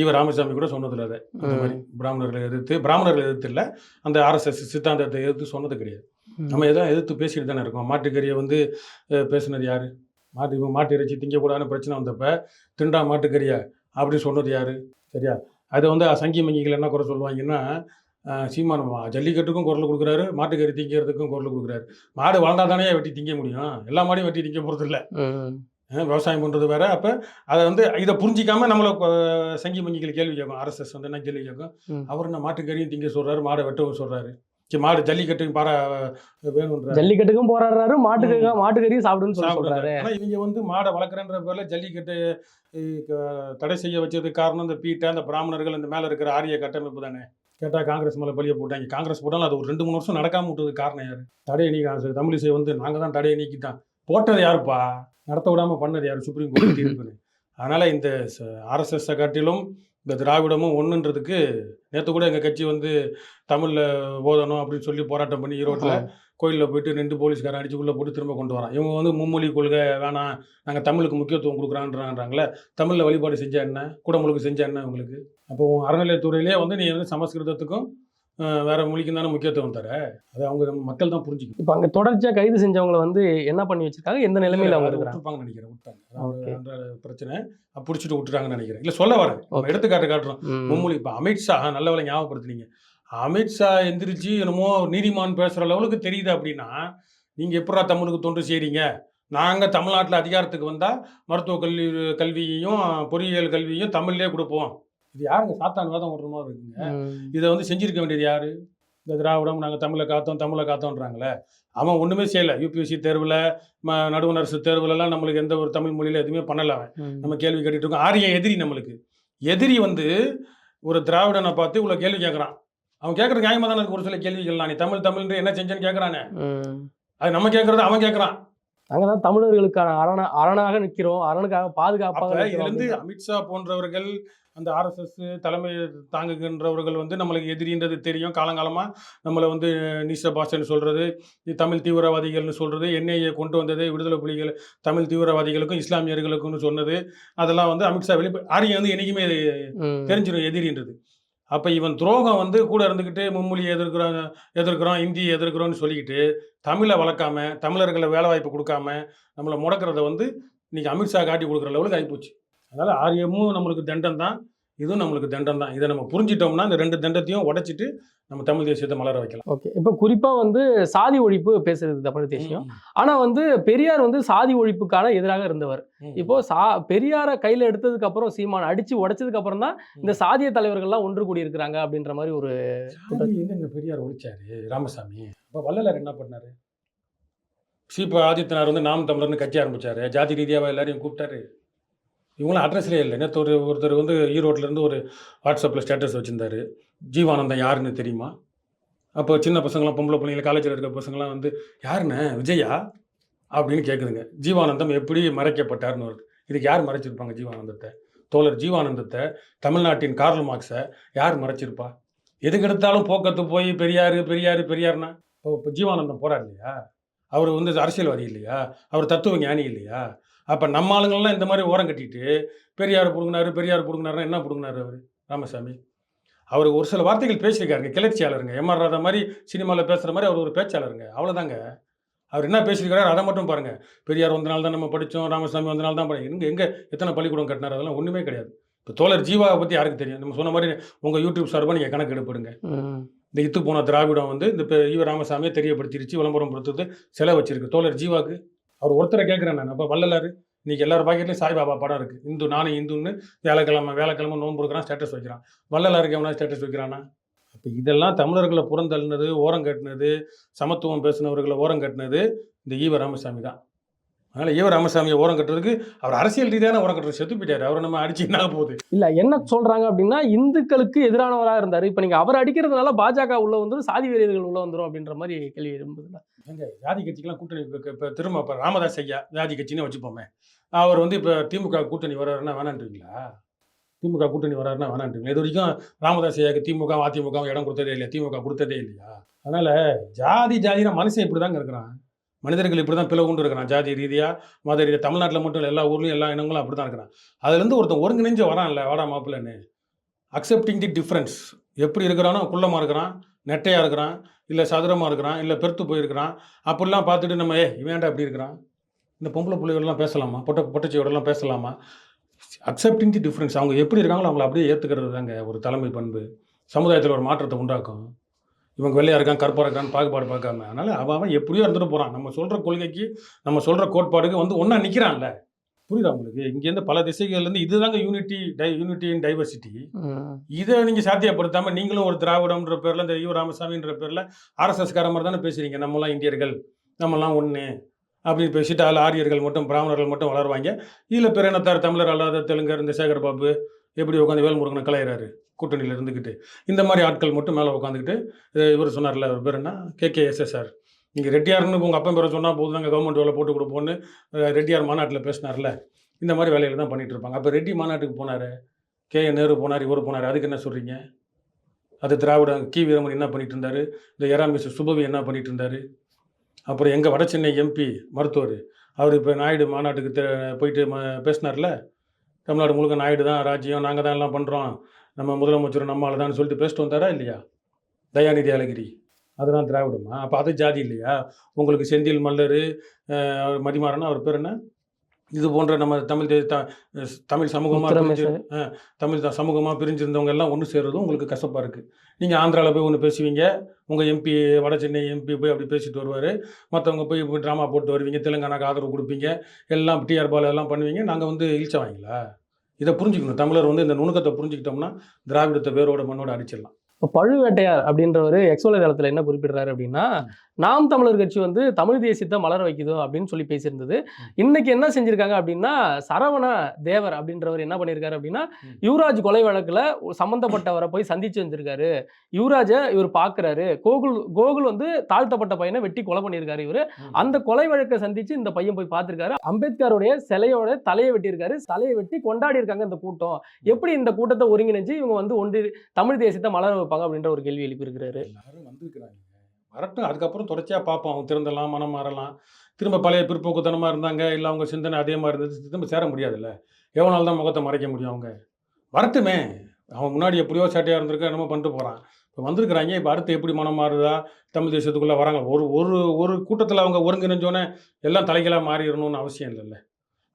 ஈவ ராமசாமி கூட சொன்னதில்ல அதை. அந்த மாதிரி பிராமணர்களை எதிர்த்து பிராமணர்களை எதிர்த்து இல்லை அந்த ஆர்எஸ்எஸ் சித்தாந்தத்தை எதிர்த்து சொன்னது கிடையாது. நம்ம எதாவது எதிர்த்து பேசிட்டு தானே இருக்கோம். மாட்டுக்கறியை வந்து பேசுனது யாரு? மாட்டு மாட்டு இறைச்சி திங்கக்கூடாதுன்னு பிரச்சனை வந்தப்ப திண்டா மாட்டுக்கறியா? அப்படின்னு சொன்னது யாரு? சரியா? அதை வந்து சங்கி மங்கிகள் என்ன குறை சொல்லுவாங்கன்னா அஹ், சீமான் மா- ஜல்லிக்கட்டுக்கும் குரல் கொடுக்குறாரு மாட்டுக்கறி திங்கிறதுக்கும் குரல் கொடுக்குறாரு. மாடு வளர்ந்தா தானே வெட்டி திங்க முடியும். எல்லா மாடையும் வெட்டி திங்க போகிறது இல்லை. விவசாயம் பண்ணுறது வேற. அப்போ அதை வந்து இதை புரிஞ்சிக்காம நம்மளை சங்கி மங்கிகள் கேள்வி கேட்கும். ஆர்எஸ்எஸ் வந்து என்ன கேள்வி கேட்கும். அவர் என்ன மாட்டுக்கறியும் திங்க சொல்றாரு மாடை வெட்டவும் சொல்றாரு. சரி மாடு ஜல்லிக்கட்டையும் பாரா வேணுன்ற ஜல்லிக்கட்டுக்கும் போராடுறாரு மாட்டுக்கு மாட்டுக்கறியும் சாப்பிடுன்னு சொல்லி சொல்றாரு. ஆனா இவங்க வந்து மாடை வளர்க்குறன்ற பேர்ல ஜல்லிக்கட்டு தடை செய்ய வச்சதுக்கு காரணம் இந்த பீட்டை அந்த பிராமணர்கள் இந்த மேல இருக்கிற ஆரிய கட்டமைப்பு தானே. கேட்டா காங்கிரஸ் மேல பழிய போட்டாங்க. காங்கிரஸ் போட்டாலும் அது ஒரு ரெண்டு மூணு வருஷம் நடக்காம விட்டதுக்கு காரணம் யாரு? தடையை நீக்க தமிழிசை வந்து நாங்க தான் தடையை நீக்கிட்டான் போட்டது யாருப்பா? நடத்த விடாம பண்ணது யாரு? சுப்ரீம் கோர்ட் தீர்ப்புன்னு அதனால இந்த ஆர்எஸ்எஸ் காட்டிலும் இந்த திராவிடமும் ஒண்ணுன்றதுக்கு நேற்று கூட எங்கள் கட்சி வந்து தமிழில் ஓதணும் அப்படின்னு சொல்லி போராட்டம் பண்ணி ஈரோட்டில் கோயிலில் போயிட்டு ரெண்டு போலீஸ்காரன் அடிச்சு உள்ள போட்டு திரும்ப கொண்டு வரான். இவங்க வந்து மும்மொழி கொள்கை வேணாம் நாங்கள் தமிழுக்கு முக்கியத்துவம் கொடுக்குறான்றாங்களே தமிழில் வழிபாடு செஞ்சா என்ன? குடமுழுக்கு செஞ்சா என்ன உங்களுக்கு அப்போ அறநிலையத்துறையிலே வந்து நீ வந்து சமஸ்கிருதத்துக்கும் வேற மொழிக்கும் தானே முக்கியத்துவம் தர? அதை அவங்க மக்கள் தான் புரிஞ்சுக்கணும். இப்ப அங்க தொடர்ச்சியா கைது செஞ்சவங்களை வந்து என்ன பண்ணி வச்சிருக்காங்க? எந்த நிலைமையில அவங்க விட்டுருப்பாங்கன்னு நினைக்கிறேன் விட்டாங்க. பிரச்சனை பிடிச்சிட்டு விட்டுறாங்கன்னு நினைக்கிறேன். இல்லை சொல்ல வரேன். எடுத்துக்காட்டு காட்டுறோம். மும்மொழி இப்போ அமித்ஷா நல்ல வேலை ஞாபகப்படுத்துனீங்க. அமித்ஷா எந்திரிச்சு என்னமோ நீதிமான் பேசுகிற லெவலுக்கு தெரியுது அப்படின்னா நீங்கள் எப்படா தமிழுக்கு தொண்டு செய்கிறீங்க நாங்கள் தமிழ்நாட்டில் அதிகாரத்துக்கு வந்தால் மருத்துவ கல்வி கல்வியையும் பொறியியல் கல்வியையும் தமிழ்லேயே கொடுப்போம். இது யாருங்க? சாத்தான் வேதம் ஓடுற மாதிரி இருக்குங்க. இதை வந்து செஞ்சிருக்க வேண்டியது யாரு? இந்த திராவிடம் நாங்கள் தமிழை காத்தோம் தமிழை காத்தோன்றாங்களே. அவன் ஒன்றுமே செய்யலை. யூபிஎஸ்சி தேர்வில் ம நடுவண் அரசு தேர்வுலலாம் நம்மளுக்கு எந்த ஒரு தமிழ் மொழியில் எதுவுமே பண்ணல அவன். நம்ம கேள்வி கேட்டுட்டு இருக்கோம். ஆரியன் எதிரி நம்மளுக்கு. எதிரி வந்து ஒரு திராவிடனை பார்த்து இவ்வளோ கேள்வி கேட்குறான் அவன் கேட்குற நியாயமாக தானே ஒரு சில கேள்விகள் நீ தமிழ் தமிழ்ன்ற என்ன செஞ்சேன்னு கேட்குறானே. அது நம்ம கேட்குறது அவன் கேட்குறான் நாங்கதான் தமிழர்களுக்கான அரண அரணாக நிக்கிறோம் அரணுக்காக பாதுகாப்பாக அப்படின்னு. அமித்ஷா போன்றவர்கள் அந்த ஆர்எஸ்எஸ் தலைமை தாங்குகின்றவர்கள் வந்து நம்மளுக்கு எதிரின்றது தெரியும் காலங்காலமாக நம்மளை வந்து நீச பாஷன்னு சொல்கிறது தமிழ் தீவிரவாதிகள்னு சொல்கிறது என்ஐஏ கொண்டு வந்தது விடுதலை புலிகள் தமிழ் தீவிரவாதிகளுக்கும் இஸ்லாமியர்களுக்கும் சொன்னது அதெல்லாம் வந்து அமித்ஷா வெளி ஆரியம் வந்து என்றைக்குமே. தெரிஞ்சிடும் எதிரின்றது அப்போ இவன் துரோகம் வந்து கூட இருந்துக்கிட்டு மும்மொழியை எதிர்க்கிறோம் எதிர்க்கிறோம் இந்தியை எதிர்க்கிறோம்னு சொல்லிக்கிட்டு தமிழை வளர்க்காம தமிழர்களை வேலை வாய்ப்பு கொடுக்காம நம்மளை முடக்கிறத வந்து இன்னைக்கு அமித்ஷா காட்டி கொடுக்குற லெவலுக்கு ஆகிப்போச்சு அதனால் ஆரியமும் நம்மளுக்கு தண்டம் தான். இதுவும் நம்மளுக்கு தண்டம் தான். இதை நம்ம புரிஞ்சிட்டோம்னா இந்த ரெண்டு தண்டத்தையும் உடைச்சிட்டு நம்ம தமிழ் தேசியத்தை மலர வைக்கலாம். ஓகே. இப்போ குறிப்பா வந்து சாதி ஒழிப்பு பேசுறது தமிழ் தேசியம். ஆனா வந்து பெரியார் வந்து சாதி ஒழிப்புக்கான எதிராக இருந்தவர். இப்போ சா பெரியார கையில எடுத்ததுக்கு அப்புறம் சீமான் அடிச்சு உடைச்சதுக்கு அப்புறம் தான் இந்த சாதிய தலைவர்கள்லாம் ஒன்று கூடி இருக்கிறாங்க அப்படின்ற மாதிரி ஒரு எங்க பெரியார் ஒழிச்சாரு? ராமசாமி. அப்போ வள்ளலார் என்ன பண்ணாரு? சீப்ப ஆதித்தனார் வந்து நாம் தமிழர்னு கட்சி ஆரம்பிச்சாரு. ஜாதி ரீதியாக எல்லாரையும் கூப்பிட்டாரு. இவங்களாம் அட்ரஸ்லேயே இல்லை. நேற்று ஒரு ஒருத்தர் வந்து ஈரோட்லேருந்து ஒரு வாட்ஸ்அப்பில் ஸ்டேட்டஸ் வச்சுருந்தார். ஜீவானந்தம் யாருன்னு தெரியுமா? அப்போ சின்ன பசங்களாம் பொம்பளை பிள்ளைங்க காலேஜில் இருக்கிற பசங்களாம் வந்து யாருண்ணே? விஜயா? அப்படின்னு கேட்குதுங்க ஜீவானந்தம் எப்படி மறைக்கப்பட்டார்னு வருது இதுக்கு யார் மறைச்சிருப்பாங்க ஜீவானந்தத்தை? தோழர் ஜீவானந்தத்தை தமிழ்நாட்டின் கார்ல் மார்க்ஸை யார் மறைச்சிருப்பா? எதுக்கு எடுத்தாலும் போக்கத்து போய் பெரியார் பெரியார் பெரியார்னா இப்போ இப்போ ஜீவானந்தம் போறார் இல்லையா? அவர் வந்து அரசியல்வாதி இல்லையா? அவர் தத்துவ ஞானி இல்லையா? அப்போ நம்ம ஆளுங்கள்லாம் இந்த மாதிரி ஓரம் கட்டிட்டு பெரியார் பிடுங்கினாரு பெரியார் பிடுங்கினாருன்னா என்ன பிடுங்கினாரு அவர்? ராமசாமி. அவர் ஒரு சில வார்த்தைகள் பேசியிருக்காருங்க கிளர்ச்சியாளருங்க. எம்ஆர் ராதா மாதிரி சினிமாவில் பேசுகிற மாதிரி அவர் ஒரு பேச்சாளருங்க. அவ்வளோதாங்க அவர் என்ன பேசியிருக்காரு அதை மட்டும் பாருங்க. பெரியார் வந்தனால தான் நம்ம படித்தோம் ராமசாமி வந்தனால தான் படி எங்கே எங்கே எத்தனை பள்ளிக்கூடம் கட்டினார்? அதெல்லாம் ஒன்றுமே கிடையாது. இப்போ தோழர் ஜீவாவை பற்றி யாருக்கு தெரியும்? நம்ம சொன்ன மாதிரி உங்கள் யூடியூப் சார்பாக நீங்கள் கணக்கு எடுப்படுங்க. இந்த இத்து போன திராவிடம் வந்து இந்த ஈவ ராமசாமியை தெரியப்படுத்திருச்சு விளம்பரம் கொடுத்தது செலவு வச்சிருக்கு தோழர் ஜீவாக்கு அவர் ஒருத்தரை கேட்குறேன் நான். அப்போ வள்ளலார் இன்னைக்கு எல்லார் பாக்கெட்லையும் சாய்பாபா படம் இருக்கு. இந்து நானும் இந்துன்னு வேலைக்கிழமை வேலைக்கிழமை நோன்பு இருக்கிறான் ஸ்டேட்டஸ் வைக்கிறான். வள்ளலாருக்கு எவனா ஸ்டேட்டஸ் வைக்கிறானா? அப்போ இதெல்லாம் தமிழர்களை புறந்தள்ளினது ஓரம் கட்டினது சமத்துவம் பேசினவர்களை ஓரம் கட்டினது இந்த ஈவ ராமசாமி தான் அதனால் ஈவ ராமசாமியை ஓரம் கட்டுறதுக்கு? அவர் அரசியல் ரீதியான ஓரம் கட்டுறது செத்து போயிட்டாரு. அவரை நம்ம அடிச்சு என்ன போகுது? இல்ல என்ன சொல்றாங்க அப்படின்னா இந்துக்களுக்கு எதிரானவரா இருந்தாரு. இப்ப நீங்க அவர் அடிக்கிறதுனால பாஜக உள்ள வந்துரும் சாதி வெறியர்கள் உள்ள வந்துரும் அப்படின்ற மாதிரி கேள்வி எழும்புதுல எங்க ஜாதி கட்சிக்கெல்லாம் கூட்டணி இப்போ திரும்ப இப்போ ராமதாஸ் ஐயா ஜாதி கட்சின்னு வச்சுப்போமே. அவர் வந்து இப்போ திமுக கூட்டணி வர்றாருன்னா வேணான்றீங்களா? திமுக கூட்டணி வர்றாருன்னா வேணான்றீங்களா? இது வரைக்கும் ராமதாஸ் ஐயாக்கு திமுக அதிமுக இடம் கொடுத்ததே இல்லையா? திமுக கொடுத்ததே இல்லையா? அதனால ஜாதி ஜாதினா மனுஷன் இப்படி தாங்க இருக்கிறான். மனிதர்கள் இப்படி தான் பிளவு கொண்டு இருக்கிறான். ஜாதி ரீதியாக மத ரீதியாக தமிழ்நாட்டில் மட்டும் இல்லை எல்லா ஊர்லேயும் எல்லா இனங்களும் அப்படி தான் இருக்கிறான். அதுலேருந்து ஒருத்தன் ஒருங்கிணைஞ்சு வரான் இல்லை வாடா மாப்பிள்ளன்னு. அக்செப்டிங் தி டிஃப்ரென்ஸ் எப்படி இருக்கிறானோ குள்ளமாக இருக்கிறான் நெட்டையாக இருக்கிறான் இல்லை சதுரமாக இருக்கிறான் இல்லை பெருத்து போயிருக்கிறான். அப்படிலாம் பார்த்துட்டு நம்ம ஏ இவன்டா அப்படி இருக்கிறான்? இந்த பொம்பளை பிள்ளைகளெலாம் பேசலாமா? பொட்ட பொட்டச்சியோடலாம் பேசலாமா? அக்செப்டிங் தி டிஃப்ரென்ஸ் அவங்க எப்படி இருக்காங்களோ அவங்கள அப்படியே ஏற்றுக்கிறது தாங்க ஒரு தலைமை பண்பு. சமுதாயத்தில் ஒரு மாற்றத்தை உண்டாக்கும். இவங்க வெள்ளையா இருக்கான் கருப்பாக இருக்கான்னு பாகுபாடு பார்க்காம. அதனால் அவன் எப்படியோ இருந்துட்டு போகிறான் நம்ம சொல்கிற கொள்கைக்கு நம்ம சொல்கிற கோட்பாடுக்கு வந்து ஒன்றா நிற்கிறான்ல புரியுதா உங்களுக்கு? இங்கேருந்து பல திசைகள்லேருந்து இதுதாங்க யூனிட்டி டை யூனிட்டி இன் டைவர்சிட்டி இதை நீங்கள் சாத்தியப்படுத்தாமல் நீங்களும் ஒரு திராவிடம்ன்ற பேரில் இந்த ஈவ ராமசாமின்ற பேரில் ஆர்எஸ்எஸ் கார மாதிரி தானே பேசுகிறீங்க நம்மலாம் இந்தியர்கள் நம்மலாம் ஒன்று அப்படின்னு பேசிட்டு அதில் ஆரியர்கள் மட்டும் பிராமணர்கள் மட்டும் வளருவாங்க. இதில் பிற இனத்தார் தமிழர் அல்லாத தெலுங்கர் இந்த சேகர் பாபு எப்படி உட்காந்து வேல்முருகனை கலையிறாரு? கூட்டணியில் இருந்துக்கிட்டு இந்த மாதிரி ஆட்கள் மட்டும் மேலே உட்காந்துக்கிட்டு இவர் சொன்னார்ல அவர் பேர் என்ன? K KSS sir. நீங்கள் ரெட்டியார்னு உங்கள் அப்பன் பேரை சொன்னால் போதும் நாங்கள் கவர்மெண்ட் வேலை போட்டு கொடுப்போன்னு ரெட்டியார் மாநாட்டில் பேசினார்ல. இந்த மாதிரி வேலையில தான் பண்ணிட்டு இருப்பாங்க. அப்போ ரெட்டி மாநாட்டுக்கு போனார். கே என் நேரு போனார் இவர் போனார். அதுக்கு என்ன சொல்கிறீங்க அது திராவிட கி. வீரமணி என்ன பண்ணிட்டு இருந்தார்? இந்த எராமிஸ் சுபவி என்ன பண்ணிட்டு இருந்தார்? அப்புறம் எங்கள் வட சென்னை எம்பி மருத்துவர் அவர் இப்போ நாயுடு மாநாட்டுக்கு போயிட்டு ம பேசினார்ல? தமிழ்நாடு முழுக்க நாயுடு தான் ராஜ்யம் நாங்கள் தான் எல்லாம் பண்ணுறோம் நம்ம முதலமைச்சர் நம்ம தான் சொல்லிட்டு பேசிட்டு வந்தாரா இல்லையா? தயாநிதி அழகிரி. அதுதான் திராவிடமா? அப்போ அது ஜாதி இல்லையா? உங்களுக்கு செந்தில் மல்லர் மதிமாறன் அவர் பேர் என்ன? இது போன்ற நம்ம தமிழ் தே- தமிழ் சமூகமாக. பிரிஞ்சு தமிழ் சமூகமாக பிரிஞ்சிருந்தவங்க எல்லாம் ஒன்று சேர்றதும் உங்களுக்கு கசப்பாக இருக்குது நீங்கள் ஆந்திராவில் போய் ஒன்று பேசுவீங்க உங்கள் எம்பி வட சென்னை எம்பி போய் அப்படி பேசிட்டு வருவார். மற்றவங்க போய் ட்ராமா போட்டு வருவீங்க தெலுங்கானாக்கு ஆதரவு கொடுப்பீங்க எல்லாம் டிஆர் பால் எல்லாம் பண்ணுவீங்க நாங்கள் வந்து இழிச்ச வாங்கிங்களா? இதை புரிஞ்சுக்கணும். தமிழர் வந்து இந்த நுணுக்கத்தை புரிஞ்சுக்கிட்டோம்னா திராவிடத்தை வேரோட மண்ணோட அடிச்சிடலாம். இப்போ பழுவேட்டையார் அப்படின்றவர் எக்ஸோல தளத்தில் என்ன குறிப்பிடுறாரு அப்படின்னா நாம் தமிழர் கட்சி வந்து தமிழ் தேசியத்தை மலர வைக்குதோ அப்படின்னு சொல்லி பேசியிருந்தது. இன்னைக்கு என்ன செஞ்சிருக்காங்க அப்படின்னா சரவண தேவர் அப்படின்றவர் என்ன பண்ணியிருக்காரு அப்படின்னா. யுவராஜ் கொலை வழக்குல ஒரு சம்பந்தப்பட்டவரை போய் சந்திச்சு வந்திருக்காரு. யுவராஜை இவர் பார்க்கறாரு கோகுல் கோகுல் வந்து தாழ்த்தப்பட்ட பையனை வெட்டி கொலை பண்ணியிருக்காரு இவர். அந்த கொலை வழக்கை சந்திச்சு இந்த பையன் போய் பார்த்திருக்காரு அம்பேத்கருடைய சிலையோட தலையை வெட்டியிருக்காரு. தலையை வெட்டி கொண்டாடி இருக்காங்க இந்த கூட்டம். எப்படி இந்த கூட்டத்தை ஒருங்கிணைஞ்சு இவங்க வந்து ஒன்று தமிழ் தேசியத்தை மலர வைப்பாங்க அப்படின்ற ஒரு கேள்வி எழுப்பியிருக்கிறாரு. வரட்டும். அதுக்கப்புறம் தொடர்ச்சியாக பார்ப்போம். அவங்க திறந்தலாம் மனம் மாறலாம். திரும்ப பழைய பிற்போக்குத்தனமாக இருந்தாங்க இல்லை அவங்க சிந்தனை அதே மாதிரி இருந்தது திரும்ப சேர முடியாதுல்ல? எவ்வளோ நாள் தான் முகத்தை மறைக்க முடியும் அவங்க? வரட்டுமே. அவன் முன்னாடி எப்படியோ சேட்டையாக இருந்திருக்க என்னமோ பண்ணிட்டு போகிறான் இப்போ வந்திருக்கிறாங்க இப்போ அடுத்து எப்படி மனம் மாறுதா? தமிழ் தேசத்துக்குள்ளே வராங்க. ஒரு ஒரு ஒரு கூட்டத்தில் அவங்க ஒருங்கிணைஞ்சோன்னே எல்லாம் தலைகளாக மாறிடணும்னு அவசியம் இல்லைல்ல.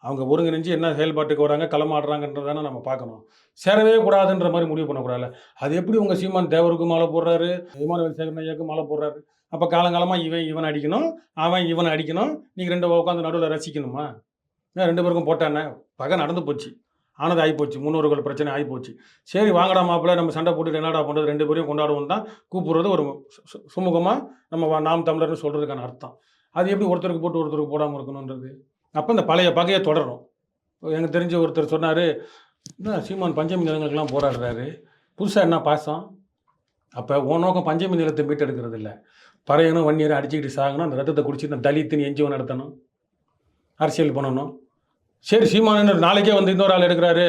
அவங்க ஒருங்கிணைஞ்சு என்ன செயல்பாட்டுக்கு வராங்க களமாடுறாங்கன்றதானே நம்ம பார்க்கணும். சேரவே கூடாதுன்ற மாதிரி முடிவு பண்ணக்கூடாது அது எப்படி உங்கள் சீமான் தேவருக்கு மாலை போடுறாரு இமானுவேல் சேகரன் ஐயாவுக்கு மாலை போடுறாரு? அப்போ காலங்காலமாக இவன் இவன் அடிக்கணும் அவன் இவன் அடிக்கணும் நீங்கள் ரெண்டு உட்காந்து நடுவில் ரசிக்கணுமா? ஏன் ரெண்டு பேருக்கும் போட்டானே? பகை நடந்து போச்சு. ஆனது ஆகிப்போச்சு முன்னோர்கள் பிரச்சனை ஆகிப்போச்சு சரி வாங்கடா மாப்பிள்ள நம்ம சண்டை போட்டு என்னடா பண்ணுறது ரெண்டு பேரையும் கொண்டாடுவோம் தான் கூப்பிடுறது ஒரு சுமூகமாக நம்ம நாம் தமிழர்னு சொல்கிறதுக்கான அர்த்தம். அது எப்படி ஒருத்தருக்கு போட்டு ஒருத்தருக்கு போடாமல் இருக்கணுன்றது அப்போ இந்த பழைய பகையை தொடரும் எனக்கு தெரிஞ்ச ஒருத்தர் சொன்னார் என்ன சீமான் பஞ்சமி நிலங்களுக்கெல்லாம் போராடுறாரு. புதுசாக என்ன பாசம்? அப்போ உன் நோக்கம் பஞ்சமி நிலத்தை மீட்டெடுக்கிறது இல்லை பறையனும் வன்னியரும் அடிச்சுக்கிட்டு சாகணும். அந்த ரத்தத்தை குடிச்சு அந்த தலித்துன்னு என்ஜிஓ நடத்தணும். அரசியல் பண்ணணும். சரி சீமான் நாளைக்கே வந்து இன்னொரு ஆள் எடுக்கிறாரு.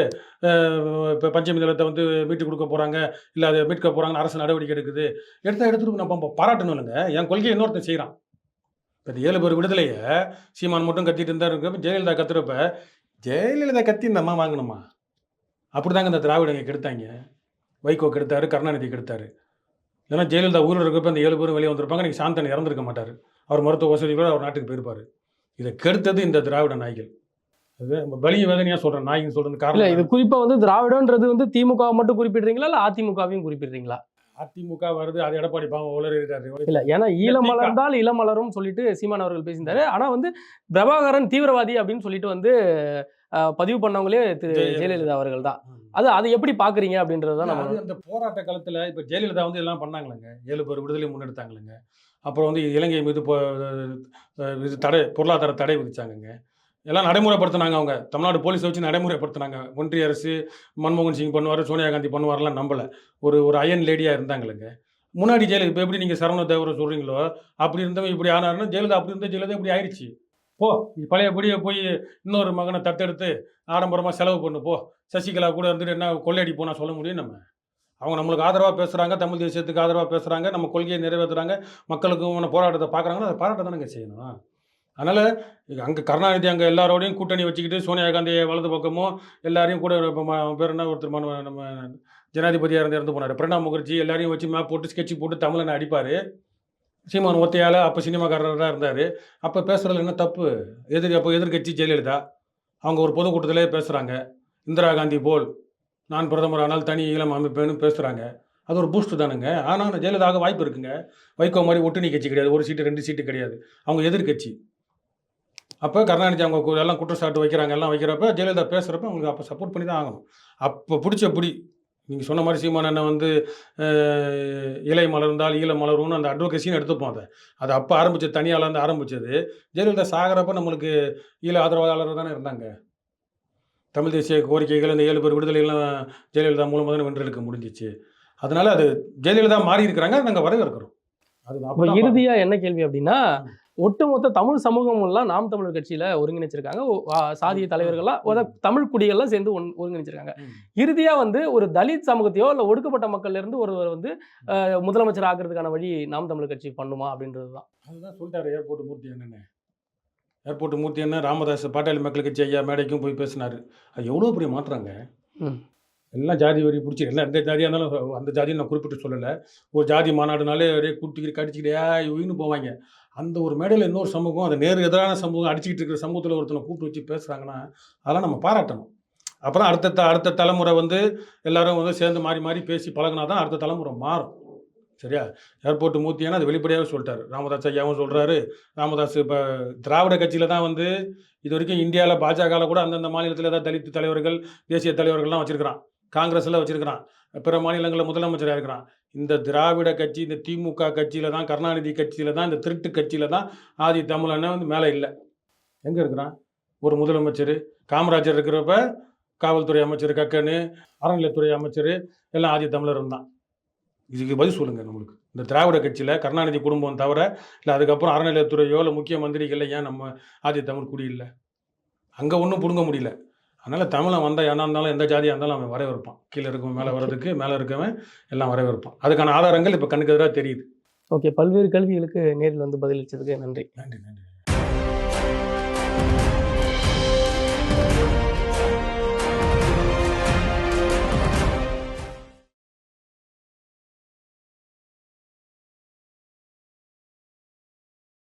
இப்போ பஞ்சமி நிலத்தை வந்து மீட்டு கொடுக்க போகிறாங்க இல்லை அதை மீட்க போகிறாங்கன்னு அரசு நடவடிக்கை எடுக்குது. எடுத்தால் எடுத்துட்டு நம்ம பாராட்டணும் இல்லைங்க. என் கொள்கையை இன்னொருத்தன் செய்கிறான் இப்போ இந்த ஏழு பேர் விடுதலையை சீமான் மட்டும் கத்திட்டு இருந்தாருங்க ஜெயலலிதா கத்துறப்ப ஜெயலலிதா கத்தி இந்த அம்மா வாங்கணுமா? அப்படிதாங்க இந்த திராவிடங்க கெடுத்தாங்க. வைகோ கெடுத்தாரு கருணாநிதி கெடுத்தாரு. ஏன்னா ஜெயலலிதா ஊரில் இருக்கப்ப அந்த ஏழு பேரும் வெளியே வந்திருப்பாங்க நீங்கள் சாந்தன் இறந்துருக்க மாட்டார். அவர் மருத்துவ வசதிகளோட அவர் நாட்டுக்கு போயிருப்பார். இதை கெடுத்தது இந்த திராவிட நாய்கள். அது பலிய வேதனையாக சொல்கிறேன் நாய்ன்னு சொல்கிறது இல்ல காரணம் இது குறிப்பா வந்து திராவிடன்றது வந்து திமுக மட்டும் குறிப்பிடுறீங்களா இல்ல அதிமுகவையும் குறிப்பிடுறீங்களா? அதிமுக வருது அது எடப்பாடி பாவம் உளறி இருக்காரு இல்ல ஏன்னா ஈழம் திக. மலர்ந்தால் இளம் மலரும் சொல்லிட்டு சீமான் அவர்கள் பேசியிருந்தாரு. ஆனா வந்து பிரபாகரன் தீவிரவாதி அப்படின்னு சொல்லிட்டு வந்து பதிவு பண்ணவங்களே திரு ஜெயலலிதா. அவர்கள் தான். அது அதை எப்படி பாக்குறீங்க அப்படின்றது நம்ம அந்த போராட்ட காலத்துல இப்ப ஜெயலலிதா வந்து எல்லாம் பண்ணாங்களேங்க. ஏழு பேர் விடுதலை முன்னெடுத்தாங்களேங்க. அப்புறம் வந்து இலங்கை மீது தடை பொருளாதார தடை விதிச்சாங்கங்க. எல்லாம் நடைமுறைப்படுத்தினாங்க அவங்க. தமிழ்நாடு போலீஸை வச்சு நடைமுறைப்படுத்தினாங்க. ஒன்றிய அரசு மன்மோகன் சிங் பண்ணுவார் சோனியா காந்தி பண்ணுவார்லாம் நம்பலை. ஒரு ஒரு அயன் லேடியாக இருந்தாங்களுங்க. முன்னாடி ஜெயலலிதா இப்போ எப்படி நீங்கள் சரவண தேவரை சொல்கிறீங்களோ அப்படி இருந்தவங்க இப்படி ஆனாருன்னா ஜெயலலிதா அப்படி இருந்த ஜெயலலிதா இப்படி ஆயிடுச்சு போ பழையபடியே போய் இன்னொரு மகனை தத்தெடுத்து ஆடம்பரமாக செலவு பண்ணு போ. சசிகலா கூட இருந்துட்டு என்ன கொள்ளையடி போனால் சொல்ல முடியும் நம்ம? அவங்க நம்மளுக்கு ஆதரவாக பேசுகிறாங்க தமிழ் தேசியத்துக்கு ஆதரவாக பேசுகிறாங்க நம்ம கொள்கையை நிறைவேற்றுறாங்க மக்களுக்கும் போராட்டத்தை பார்க்குறாங்கன்னா அதை பாராட்ட தானேங்க செய்யணும்? அதனால் அங்கே கருணாநிதி அங்கே எல்லாரோடையும் கூட்டணி வச்சுக்கிட்டு சோனியா காந்தியை வலது பக்கமும் எல்லாரையும் கூட இப்போ பேர் என்ன ஒருத்தர் மனு- நம்ம ஜனாதிபதியாக இருந்து இறந்து போனார். பிரணாப் முகர்ஜி எல்லாரையும் வச்சு மேப் போட்டு ஸ்கெட்சி போட்டு தமிழனை அடிப்பார்? சீமான் ஒத்தையால் அப்போ சினிமாக்காரராக இருந்தார். அப்போ பேசுகிறதுல என்ன தப்பு? எதிர் அப்போ எதிர்க்கட்சி ஜெயலலிதா. அவங்க ஒரு பொதுக்கூட்டத்திலே பேசுகிறாங்க இந்திரா காந்தி போல் நான் பிரதமர் ஆனால் தனி ஈழம் அமைப்பேன்னு பேசுகிறாங்க அது ஒரு பூஸ்ட் தானுங்க. ஆனால் ஜெயலலிதாக வாய்ப்பு இருக்குங்க. வைகோ மாதிரி ஒட்டுணி கட்சி கிடையாது. ஒரு சீட்டு ரெண்டு சீட்டு கிடையாது. அவங்க எதிர்க்கட்சி அப்போ கருணாநிதி அவங்க எல்லாம் குற்றச்சாட்டு வைக்கிறாங்க எல்லாம் வைக்கிறப்ப ஜெயலலிதா பேசுகிறப்ப அவங்களுக்கு அப்போ சப்போர்ட் பண்ணி தான் ஆகணும். அப்போ பிடிச்ச பிடி. நீங்கள் சொன்ன மாதிரி சீமான் அண்ணன் வந்து இலை மலர்ந்தால் ஈழ மலரும்னு அந்த அட்வொகேசின்னு எடுத்துப்போம் அதை. அது அப்போ ஆரம்பிச்சது தனியால் இருந்து ஆரம்பிச்சது. ஜெயலலிதா சாகிறப்ப நம்மளுக்கு ஈழ ஆதரவாளர் தானே இருந்தாங்க. தமிழ் தேசிய கோரிக்கைகள் இந்த ஏழு பேர் விடுதலைலாம் ஜெயலலிதா மூலமாக தானே வென்றெடுக்க முடிஞ்சிச்சு. அதனால அது ஜெயலலிதா மாறி இருக்கிறாங்க நாங்கள் வரவேற்கிறோம். அது இப்போ அப்பதான் இறுதியா என்ன கேள்வி அப்படின்னா. ஒட்டுமொத்த தமிழ் சமூகம் எல்லாம் நாம் தமிழர் கட்சியில ஒருங்கிணைச்சிருக்காங்க. சாதிய தலைவர்கள்லாம் தமிழ் குடிகள்லாம் சேர்ந்து ஒன்- ஒருங்கிணைச்சிருக்காங்க. ம். இறுதியா வந்து ஒரு தலித் சமூகத்தையோ இல்ல ஒடுக்கப்பட்ட மக்கள்ல இருந்து ஒருவர் வந்து முதலமைச்சர் ஆக்குறதுக்கான வழி நாம் தமிழர் கட்சி பண்ணுமா அப்படின்றது தான். அதுதான் சொல்லிட்டாரு ஏர்போர்ட் மூர்த்தி என்னன்னு ஏர்போர்ட் மூர்த்தி என்ன ராமதாஸ் பாட்டாளி மக்கள் கட்சி ஐயா மேடைக்கும் போய் பேசினாரு. அது எவ்வளோ பெரிய மாற்றங்க. எல்லாம் ஜாதி வரி பிடிச்சி எல்லாம் எந்த ஜாதியாக இருந்தாலும் அந்த ஜாதியை நான் குறிப்பிட்டு சொல்லலை. ஒரு ஜாதி மாநாடுனாலே ஒரே கூட்டிக்கிட்டு கடிச்சிக்கிட்டே உயின்னு போவாங்க. அந்த ஒரு மேடையில் இன்னொரு சமூகம் அது நேர் எதிரான சமூகம் அடிச்சுக்கிட்டு இருக்கிற சமூகத்தில் ஒருத்தனை கூப்பிட்டு வச்சு பேசுகிறாங்கன்னா அதெல்லாம் நம்ம பாராட்டணும். அப்புறம் அடுத்த த- அடுத்த தலைமுறை வந்து எல்லாரும் வந்து சேர்ந்து மாறி மாறி பேசி பழகுனா தான் அடுத்த தலைமுறை மாறும். சரியா? ஏர்போர்ட் மூத்தியானா அது வெளிப்படையாகவே சொல்லிட்டாரு. ராமதாஸ் ஐயாவும் சொல்கிறாரு ராமதாஸ் இப்போ திராவிட கட்சியில் தான் வந்து இது வரைக்கும் இந்தியாவில் பாஜகவில் கூட அந்தந்த மாநிலத்தில் ஏதாவது தலித் தலைவர்கள் தேசிய தலைவர்கள்லாம் வச்சுருக்கிறான். காங்கிரஸில் வச்சுருக்கிறான். பிற மாநிலங்களில் முதலமைச்சராக இருக்கிறான். இந்த திராவிட கட்சி இந்த திமுக கட்சியில் தான் கருணாநிதி கட்சியில் தான் இந்த திருட்டு கட்சியில் தான் ஆதி தமிழனை வந்து மேலே இல்லை. எங்கே இருக்கிறான்? ஒரு முதலமைச்சர் காமராஜர் இருக்கிறப்ப காவல்துறை அமைச்சர் கக்கனு அறநிலையத்துறை அமைச்சர் எல்லாம் ஆதி தமிழர் தான் இதுக்கு பதில் சொல்லுங்கள் நம்மளுக்கு. இந்த திராவிட கட்சியில் கருணாநிதி குடும்பம் தவிர இல்லை அதுக்கப்புறம் அறநிலையத்துறையோ இல்லை முக்கிய மந்திரிகளில் ஏன் நம்ம ஆதி தமிழ் குடி இல்லை அங்கே ஒன்றும் பிடுங்க முடியல. அதனால் தமிழன் வந்தால் என்ன இருந்தாலும் எந்த ஜாதியாக இருந்தாலும் அவன் வரவேற்பான். கீழே இருக்கவன் மேலே வர்றதுக்கு மேலே இருக்கவன் எல்லாம் வரவேற்பான். அதுக்கான ஆதாரங்கள் இப்போ கண்ணுக்கு எதிராக தெரியுது. ஓகே பல்வேறு கேள்விகளுக்கு நேரில் வந்து பதிலளிச்சதுக்கு நன்றி. நன்றி நன்றி.